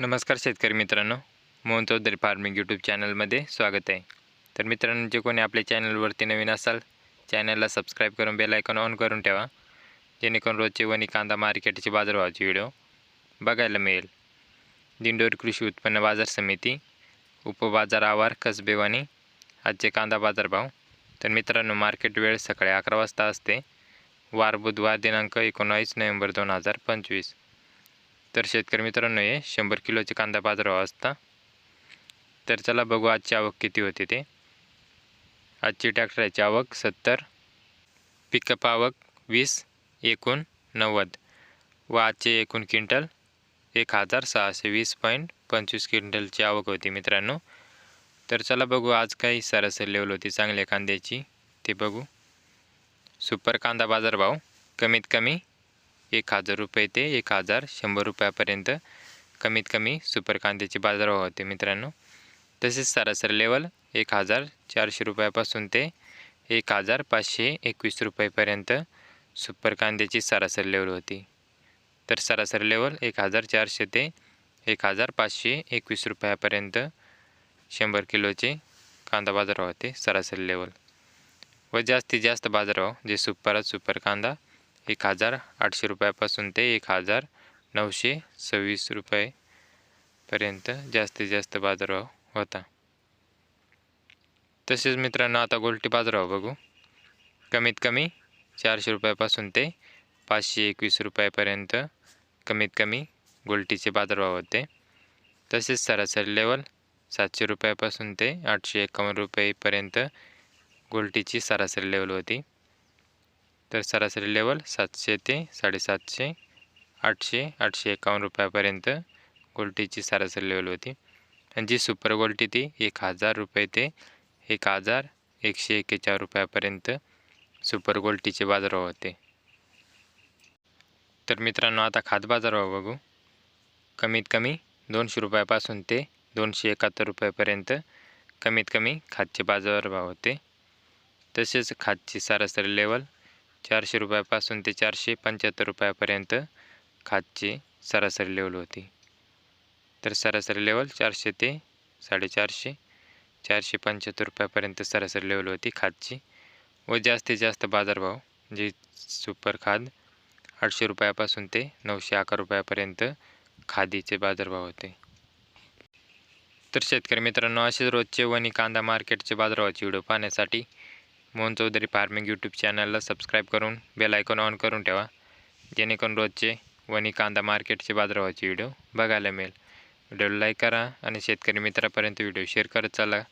नमस्कार शेतकरी मित्रांनो मोहन चौधरी फार्मिंग यूट्यूब चॅनलमध्ये स्वागत आहे. तर मित्रांनो जे कोणी आपल्या चॅनलवरती नवीन असाल चॅनलला सबस्क्राईब करून बेल आयकॉन ऑन करून ठेवा. जेणेकरून रोजचे वणी कांदा मार्केटचे बाजारभावाचे व्हिडिओ बघायला मिळेल. दिंडोर कृषी उत्पन्न बाजार समिती उपबाजार आवार कसबेवानी आजचे कांदा बाजारभाव. तर मित्रांनो मार्केट वेळ सकाळी अकरा वाजता असते. वार बुधवार दिनांक एकोणावीस नोव्हेंबर दोन हजार पंचवीस. तर शेतकरी मित्रांनो हे शंभर किलोचे कांदा बाजारभाव असता. तर चला बघू आजची आवक किती होती ते. आजची ट्रॅक्टरची आवक सत्तर पिकअप आवक वीस एकूण नव्वद व आजचे एकूण क्विंटल एक हजार सहाशे वीस पॉईंट पंचवीस क्विंटलची आवक होती मित्रांनो. तर चला बघू आज काही सरासरी लेवल होती चांगल्या कांद्याची ते बघू. सुपर कांदा बाजारभाव कमीत कमी एक हजार रुपये ते एक हजार शंभर रुपयापर्यंत कमीत कमी सुपर कांद्याचे बाजारभाव होते मित्रांनो. तसेच सरासरी लेवल एक हजार चारशे रुपयापासून ते एक हजार पाचशे एकवीस रुपयेपर्यंत सुपर कांद्याची सरासरी लेवल होती. तर सरासरी लेवल एक हजार चारशे ते एक हजार पाचशे एकवीस रुपयापर्यंत शंभर किलोचे कांदा बाजारभाव होते सरासरी लेवल व जास्तीत जास्त बाजारभाव जे सुपरात सुपर कांदा एक हजार आठशे रुपयापासून ते एक हजार नऊशे सव्वीस रुपयेपर्यंत जास्तीत जास्त बाजारभाव होता. तसेच मित्रांनो आता गोल्टी बाजारभाव बघू. कमीत कमी चारशे रुपयापासून ते पाचशे एकवीस रुपयापर्यंत कमीत कमी गोल्टीचे बाजारभाव होते. तसेच सरासरी लेवल सातशे रुपयापासून ते आठशे एकावन्न रुपयेपर्यंत गोल्टीची सरासरी लेवल होती. तर सरासरी लेवल सातशे ते साडेसातशे आठशे आठशे एकावन्न रुपयापर्यंत गोल्टीची सरासरी लेवल होती. आणि जी सुपर गोल्टी ती एक हजार रुपये ते एक हजार एकशे एक्केचाळीस रुपयापर्यंत सुपर गोल्टीचे बाजारभाव होते. तर मित्रांनो आता खात बाजारभाव बघू. कमीत कमी दोनशे रुपयापासून ते दोनशे एकाहत्तर रुपयापर्यंत कमीत कमी खातचे बाजारभाव होते. तसेच खातची सरासरी लेवल चारशे रुपयापासून ते चारशे पंच्याहत्तर रुपयापर्यंत खातची सरासरी लेवल होती. तर सरासरी लेवल चारशे ते साडेचारशे चारशे पंच्याहत्तर रुपयापर्यंत सरासरी लेवल होती खातची. व जास्तीत जास्त बाजारभाव जे सुपर खाद आठशे रुपयापासून ते नऊशे अकरा रुपयापर्यंत खादीचे बाजारभाव होते. तर शेतकरी मित्रांनो असेच रोजचे वणी कांदा मार्केटचे बाजारभावाचे व्हिडिओ पाहण्यासाठी मोहन चौधरी फार्मिंग यूट्यूब चॅनलला सबस्क्राईब करून बेल आयकॉन ऑन करून ठेवा. जेणेकरून रोजचे वणी कांदा मार्केटचे बाजारभावाचे व्हिडिओ बघायला मिळेल. व्हिडिओला लाईक करा आणि शेतकरी मित्रापर्यंत व्हिडिओ शेअर करत चला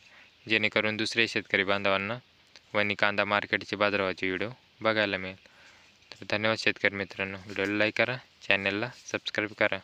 जेणेकरून दुसरे शेतकरी बांधवांना वणी कांदा मार्केटचे बाजारभावाचे व्हिडिओ बघायला मिळेल. तर धन्यवाद शेतकरी मित्रांनो. व्हिडिओला लाईक करा चॅनलला सबस्क्राईब करा.